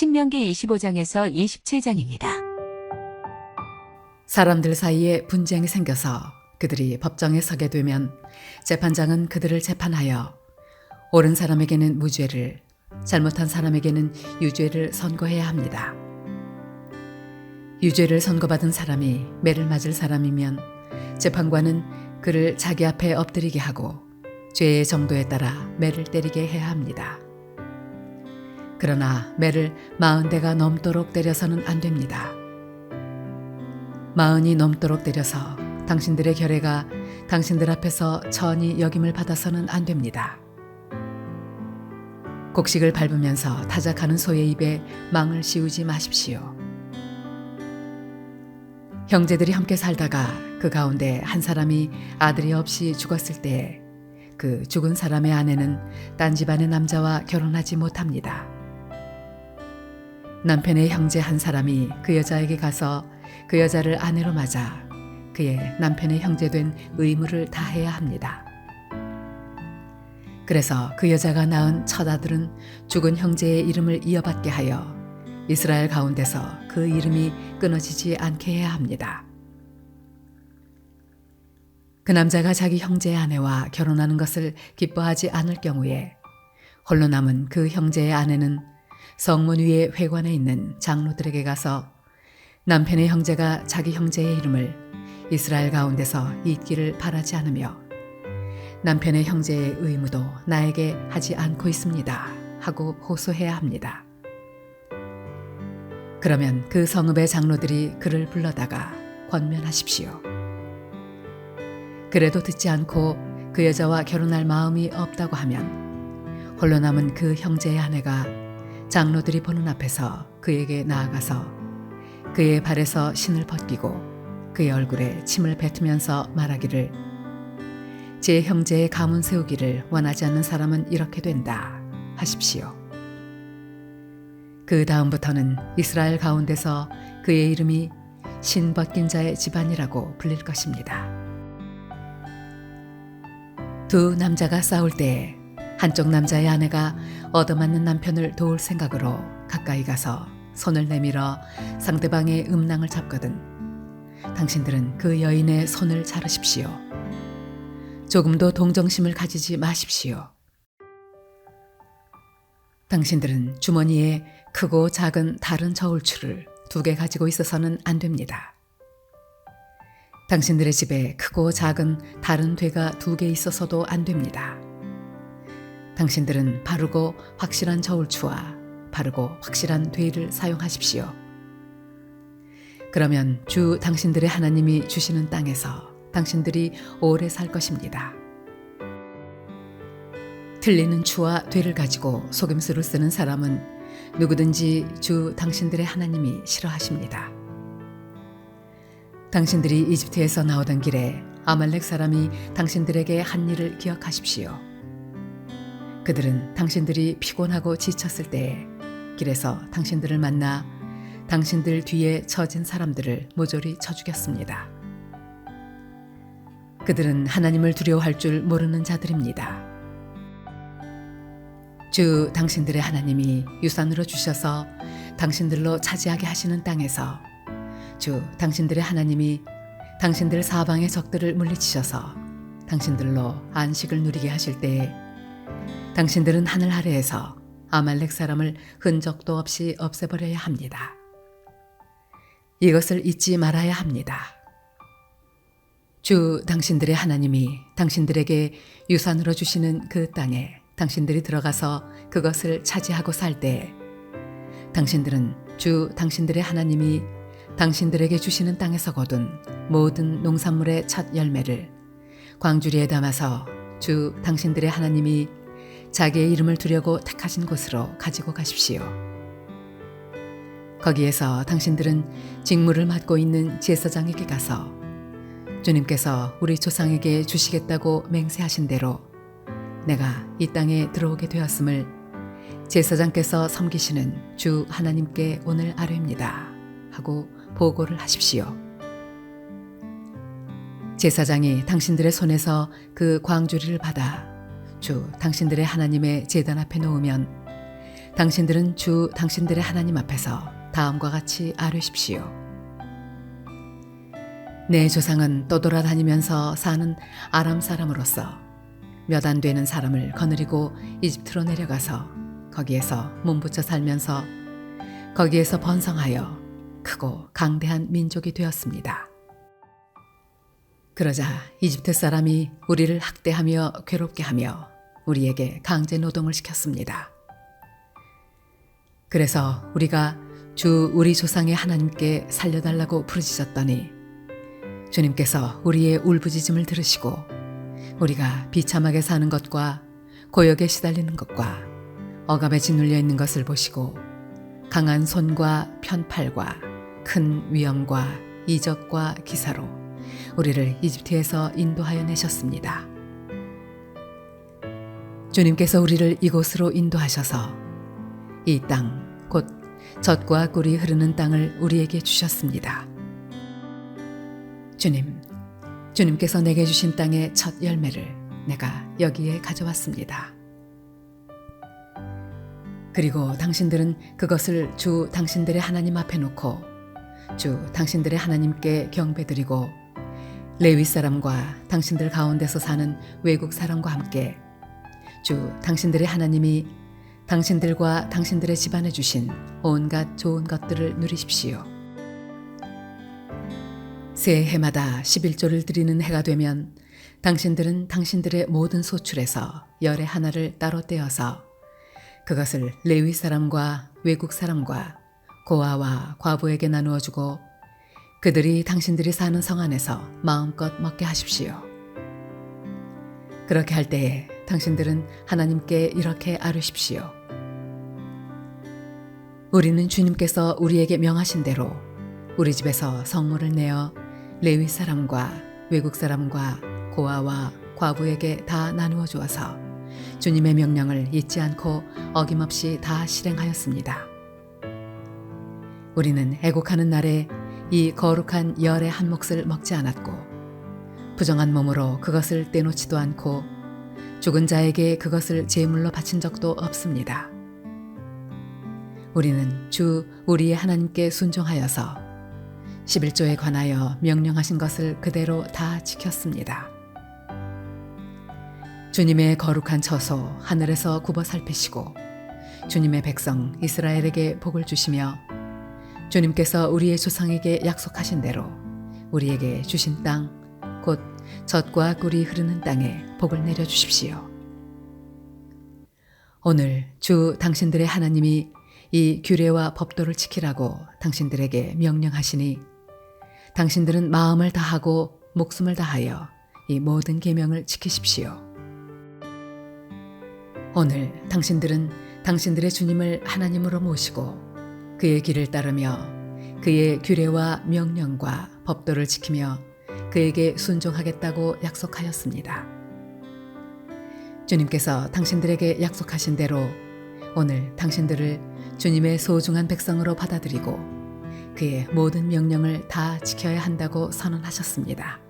신명기 25장에서 27장입니다. 사람들 사이에 분쟁이 생겨서 그들이 법정에 서게 되면 재판장은 그들을 재판하여 옳은 사람에게는 무죄를, 잘못한 사람에게는 유죄를 선고해야 합니다. 유죄를 선고받은 사람이 매를 맞을 사람이면 재판관은 그를 자기 앞에 엎드리게 하고 죄의 정도에 따라 매를 때리게 해야 합니다. 그러나 매를 마흔 대가 넘도록 때려서는 안 됩니다. 마흔이 넘도록 때려서 당신들의 결례가 당신들 앞에서 천이 여김을 받아서는 안 됩니다. 곡식을 밟으면서 타작하는 소의 입에 망을 씌우지 마십시오. 형제들이 함께 살다가 그 가운데 한 사람이 아들이 없이 죽었을 때에 그 죽은 사람의 아내는 딴 집안의 남자와 결혼하지 못합니다. 남편의 형제 한 사람이 그 여자에게 가서 그 여자를 아내로 맞아 그의 남편의 형제된 의무를 다해야 합니다. 그래서 그 여자가 낳은 첫 아들은 죽은 형제의 이름을 이어받게 하여 이스라엘 가운데서 그 이름이 끊어지지 않게 해야 합니다. 그 남자가 자기 형제의 아내와 결혼하는 것을 기뻐하지 않을 경우에 홀로 남은 그 형제의 아내는 성문 위의 회관에 있는 장로들에게 가서 남편의 형제가 자기 형제의 이름을 이스라엘 가운데서 잊기를 바라지 않으며 남편의 형제의 의무도 나에게 하지 않고 있습니다. 하고 호소해야 합니다. 그러면 그 성읍의 장로들이 그를 불러다가 권면하십시오. 그래도 듣지 않고 그 여자와 결혼할 마음이 없다고 하면 홀로 남은 그 형제의 아내가 장로들이 보는 앞에서 그에게 나아가서 그의 발에서 신을 벗기고 그의 얼굴에 침을 뱉으면서 말하기를 제 형제의 가문 세우기를 원하지 않는 사람은 이렇게 된다 하십시오. 그 다음부터는 이스라엘 가운데서 그의 이름이 신 벗긴 자의 집안이라고 불릴 것입니다. 두 남자가 싸울 때 한쪽 남자의 아내가 얻어맞는 남편을 도울 생각으로 가까이 가서 손을 내밀어 상대방의 음낭을 잡거든 당신들은 그 여인의 손을 자르십시오. 조금도 동정심을 가지지 마십시오. 당신들은 주머니에 크고 작은 다른 저울추를 두 개 가지고 있어서는 안 됩니다. 당신들의 집에 크고 작은 다른 되가 두 개 있어서도 안 됩니다. 당신들은 바르고 확실한 저울추와 바르고 확실한 되를 사용하십시오. 그러면 주 당신들의 하나님이 주시는 땅에서 당신들이 오래 살 것입니다. 틀리는 추와 되를 가지고 속임수를 쓰는 사람은 누구든지 주 당신들의 하나님이 싫어하십니다. 당신들이 이집트에서 나오던 길에 아말렉 사람이 당신들에게 한 일을 기억하십시오. 그들은 당신들이 피곤하고 지쳤을 때에 길에서 당신들을 만나 당신들 뒤에 처진 사람들을 모조리 쳐 죽였습니다. 그들은 하나님을 두려워할 줄 모르는 자들입니다. 주 당신들의 하나님이 유산으로 주셔서 당신들로 차지하게 하시는 땅에서 주 당신들의 하나님이 당신들 사방의 적들을 물리치셔서 당신들로 안식을 누리게 하실 때에 당신들은 하늘 아래에서 아말렉 사람을 흔적도 없이 없애버려야 합니다. 이것을 잊지 말아야 합니다. 주 당신들의 하나님이 당신들에게 유산으로 주시는 그 땅에 당신들이 들어가서 그것을 차지하고 살 때 당신들은 주 당신들의 하나님이 당신들에게 주시는 땅에서 거둔 모든 농산물의 첫 열매를 광주리에 담아서 주 당신들의 하나님이 자기의 이름을 두려고 택하신 곳으로 가지고 가십시오. 거기에서 당신들은 직무를 맡고 있는 제사장에게 가서 주님께서 우리 조상에게 주시겠다고 맹세하신 대로 내가 이 땅에 들어오게 되었음을 제사장께서 섬기시는 주 하나님께 오늘 아뢰입니다. 하고 보고를 하십시오. 제사장이 당신들의 손에서 그 광주리를 받아 주 당신들의 하나님의 제단 앞에 놓으면 당신들은 주 당신들의 하나님 앞에서 다음과 같이 아뢰십시오. 내 조상은 떠돌아다니면서 사는 아람 사람으로서 몇 안 되는 사람을 거느리고 이집트로 내려가서 거기에서 몸부쳐 살면서 거기에서 번성하여 크고 강대한 민족이 되었습니다. 그러자 이집트 사람이 우리를 학대하며 괴롭게 하며 우리에게 강제 노동을 시켰습니다. 그래서 우리가 주 우리 조상의 하나님께 살려달라고 부르짖었더니 주님께서 우리의 울부짖음을 들으시고 우리가 비참하게 사는 것과 고역에 시달리는 것과 억압에 짓눌려 있는 것을 보시고 강한 손과 편팔과 큰 위엄과 이적과 기사로 우리를 이집트에서 인도하여 내셨습니다. 주님께서 우리를 이곳으로 인도하셔서 이 땅, 곧 젖과 꿀이 흐르는 땅을 우리에게 주셨습니다. 주님, 주님께서 내게 주신 땅의 첫 열매를 내가 여기에 가져왔습니다. 그리고 당신들은 그것을 주 당신들의 하나님 앞에 놓고 주 당신들의 하나님께 경배드리고 레위 사람과 당신들 가운데서 사는 외국 사람과 함께 주 당신들의 하나님이 당신들과 당신들의 집안에 주신 온갖 좋은 것들을 누리십시오. 새 해마다 11조를 드리는 해가 되면 당신들은 당신들의 모든 소출에서 열의 하나를 따로 떼어서 그것을 레위 사람과 외국 사람과 고아와 과부에게 나누어 주고 그들이 당신들이 사는 성 안에서 마음껏 먹게 하십시오. 그렇게 할 때에 당신들은 하나님께 이렇게 아뢰십시오. 우리는 주님께서 우리에게 명하신 대로 우리 집에서 성물을 내어 레위 사람과 외국 사람과 고아와 과부에게 다 나누어 주어서 주님의 명령을 잊지 않고 어김없이 다 실행하였습니다. 우리는 애곡하는 날에 이 거룩한 열의 한 몫을 먹지 않았고 부정한 몸으로 그것을 떼놓지도 않고 죽은 자에게 그것을 제물로 바친 적도 없습니다. 우리는 주 우리의 하나님께 순종하여서 11조에 관하여 명령하신 것을 그대로 다 지켰습니다. 주님의 거룩한 처소 하늘에서 굽어 살피시고 주님의 백성 이스라엘에게 복을 주시며 주님께서 우리의 조상에게 약속하신 대로 우리에게 주신 땅곧 젖과 꿀이 흐르는 땅에 복을 내려 주십시오. 오늘 주 당신들의 하나님이 이 규례와 법도를 지키라고 당신들에게 명령하시니 당신들은 마음을 다하고 목숨을 다하여 이 모든 계명을 지키십시오. 오늘 당신들은 당신들의 주님을 하나님으로 모시고 그의 길을 따르며 그의 규례와 명령과 법도를 지키며 그에게 순종하겠다고 약속하였습니다. 주님께서 당신들에게 약속하신 대로 오늘 당신들을 주님의 소중한 백성으로 받아들이고 그의 모든 명령을 다 지켜야 한다고 선언하셨습니다.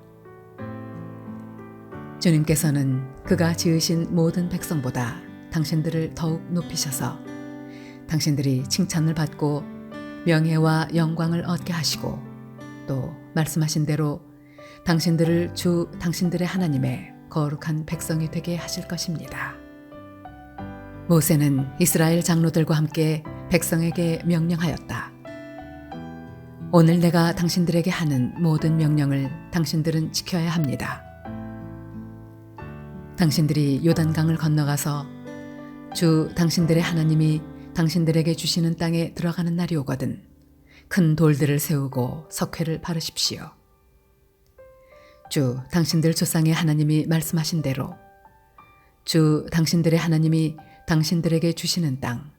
주님께서는 그가 지으신 모든 백성보다 당신들을 더욱 높이셔서 당신들이 칭찬을 받고 명예와 영광을 얻게 하시고 또 말씀하신 대로 당신들을 주 당신들의 하나님의 거룩한 백성이 되게 하실 것입니다. 모세는 이스라엘 장로들과 함께 백성에게 명령하였다. 오늘 내가 당신들에게 하는 모든 명령을 당신들은 지켜야 합니다. 당신들이 요단강을 건너가서 주 당신들의 하나님이 당신들에게 주시는 땅에 들어가는 날이 오거든 큰 돌들을 세우고 석회를 바르십시오. 주 당신들 조상의 하나님이 말씀하신 대로 주 당신들의 하나님이 당신들에게 주시는 땅,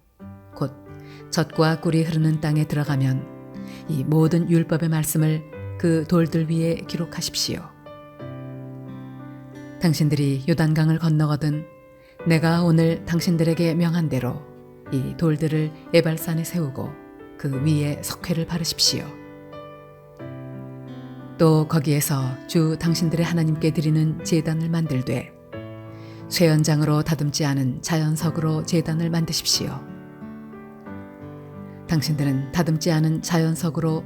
곧 젖과 꿀이 흐르는 땅에 들어가면 이 모든 율법의 말씀을 그 돌들 위에 기록하십시오. 당신들이 요단강을 건너거든 내가 오늘 당신들에게 명한 대로 이 돌들을 에발산에 세우고 그 위에 석회를 바르십시오. 또 거기에서 주 당신들의 하나님께 드리는 제단을 만들되 쇠연장으로 다듬지 않은 자연석으로 제단을 만드십시오. 당신들은 다듬지 않은 자연석으로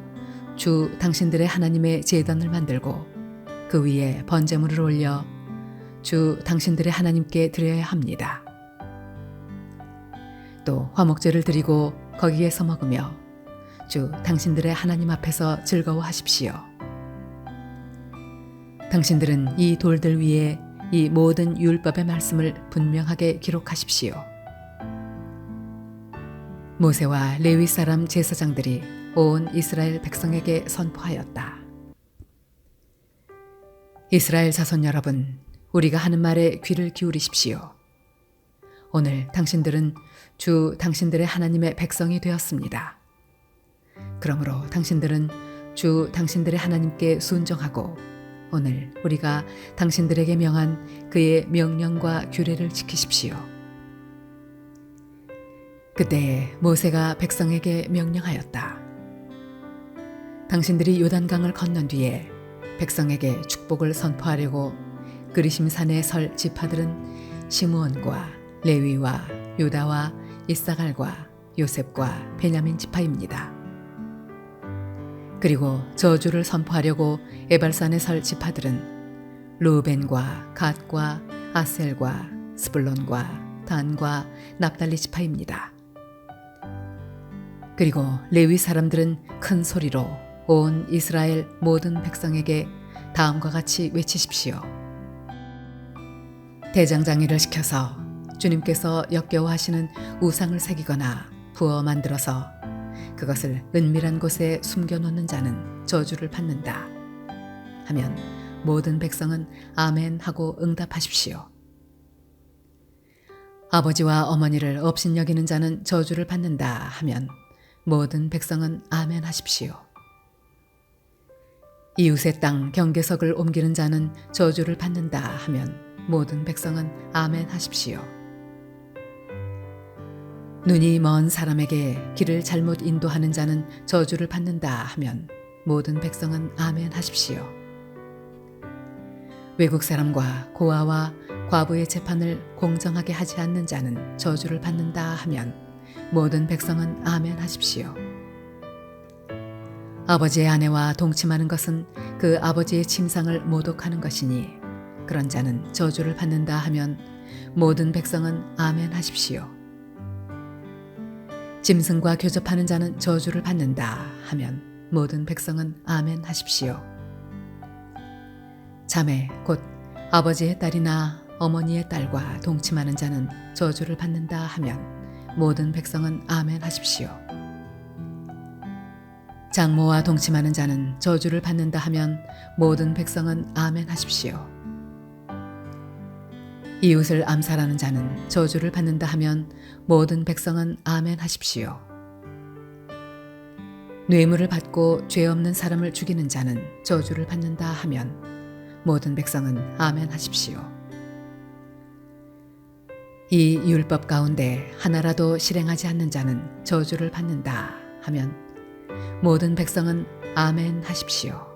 주 당신들의 하나님의 제단을 만들고 그 위에 번제물을 올려 주 당신들의 하나님께 드려야 합니다. 또 화목제를 드리고 거기에서 먹으며 주 당신들의 하나님 앞에서 즐거워하십시오. 당신들은 이 돌들 위에 이 모든 율법의 말씀을 분명하게 기록하십시오. 모세와 레위 사람 제사장들이 온 이스라엘 백성에게 선포하였다. 이스라엘 자손 여러분, 우리가 하는 말에 귀를 기울이십시오. 오늘 당신들은 주 당신들의 하나님의 백성이 되었습니다. 그러므로 당신들은 주 당신들의 하나님께 순종하고 오늘 우리가 당신들에게 명한 그의 명령과 규례를 지키십시오. 그때 모세가 백성에게 명령하였다. 당신들이 요단강을 건넌 뒤에 백성에게 축복을 선포하려고 그리심산에 설 지파들은 시므온과 레위와 유다와 이사갈과 요셉과 베냐민 지파입니다. 그리고 저주를 선포하려고 에발산에 설 지파들은 루벤과 갓과 아셀과 스불론과 단과 납달리 지파입니다. 그리고 레위 사람들은 큰 소리로 온 이스라엘 모든 백성에게 다음과 같이 외치십시오. 대장장이를 시켜서 주님께서 역겨워하시는 우상을 새기거나 부어 만들어서 그것을 은밀한 곳에 숨겨놓는 자는 저주를 받는다. 하면 모든 백성은 아멘 하고 응답하십시오. 아버지와 어머니를 업신여기는 자는 저주를 받는다 하면 모든 백성은 아멘 하십시오. 이웃의 땅 경계석을 옮기는 자는 저주를 받는다 하면 모든 백성은 아멘 하십시오. 눈이 먼 사람에게 길을 잘못 인도하는 자는 저주를 받는다 하면 모든 백성은 아멘 하십시오. 외국 사람과 고아와 과부의 재판을 공정하게 하지 않는 자는 저주를 받는다 하면 모든 백성은 아멘 하십시오. 아버지의 아내와 동침하는 것은 그 아버지의 침상을 모독하는 것이니 그런 자는 저주를 받는다 하면 모든 백성은 아멘 하십시오. 짐승과 교접하는 자는 저주를 받는다 하면 모든 백성은 아멘 하십시오. 자매 곧 아버지의 딸이나 어머니의 딸과 동침하는 자는 저주를 받는다 하면 모든 백성은 아멘 하십시오. 장모와 동침하는 자는 저주를 받는다 하면 모든 백성은 아멘 하십시오. 이웃을 암살하는 자는 저주를 받는다 하면 모든 백성은 아멘 하십시오. 뇌물을 받고 죄 없는 사람을 죽이는 자는 저주를 받는다 하면 모든 백성은 아멘 하십시오. 이 율법 가운데 하나라도 실행하지 않는 자는 저주를 받는다 하면 모든 백성은 아멘 하십시오.